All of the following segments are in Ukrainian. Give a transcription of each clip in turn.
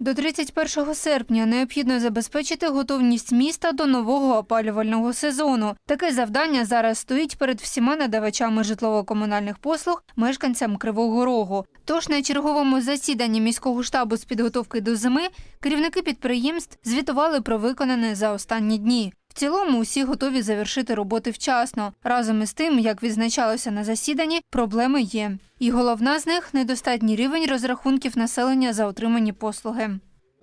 До 31 серпня необхідно забезпечити готовність міста до нового опалювального сезону. Таке завдання зараз стоїть перед всіма надавачами житлово-комунальних послуг, мешканцям Кривого Рогу. Тож на черговому засіданні міського штабу з підготовки до зими керівники підприємств звітували про виконане за останні дні. В цілому усі готові завершити роботи вчасно. Разом із тим, як відзначалося на засіданні, проблеми є. І головна з них недостатній рівень розрахунків населення за отримані послуги.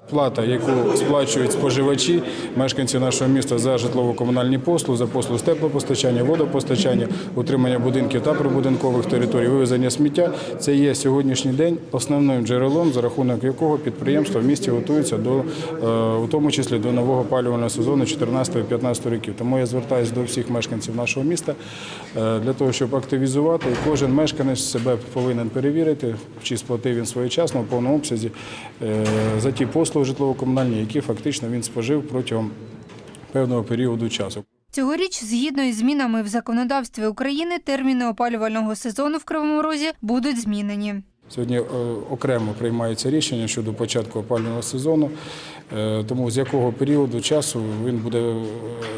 Плата, яку сплачують споживачі, мешканці нашого міста за житлово-комунальні послуги, за послуги з теплопостачання, водопостачання, утримання будинків та прибудинкових територій, вивезення сміття, це є сьогоднішній день основним джерелом, за рахунок якого підприємства в місті готуються до, е, у тому числі до нового опалювального сезону 14-15 років. Тому я звертаюся до всіх мешканців нашого міста е, для того, щоб активізувати. І кожен мешканець себе повинен перевірити, чи сплатив він своєчасно в повному обсязі е, за ті послуги житлово-комунальні, які фактично він спожив протягом певного періоду часу. Цьогоріч, згідно із змінами в законодавстві України, терміни опалювального сезону в Кривому Розі будуть змінені. Сьогодні е, окремо приймається рішення щодо початку опалювального сезону, Е, тому з якого періоду часу він буде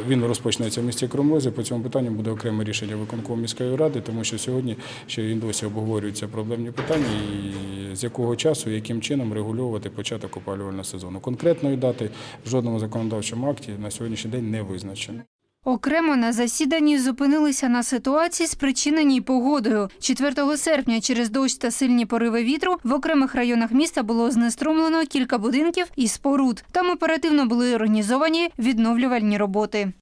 він розпочнеться в місті Кромлозі. По цьому питанню буде окреме рішення виконкому міської ради, тому що сьогодні ще і досі обговорюються проблемні питання, і з якого часу, яким чином регулювати початок опалювального сезону. Конкретної дати в жодному законодавчому акті на сьогоднішній день не визначено. Окремо на засіданні зупинилися на ситуації, спричиненій погодою. 4 серпня через дощ та сильні пориви вітру в окремих районах міста було знеструмлено кілька будинків і споруд. Там оперативно були організовані відновлювальні роботи.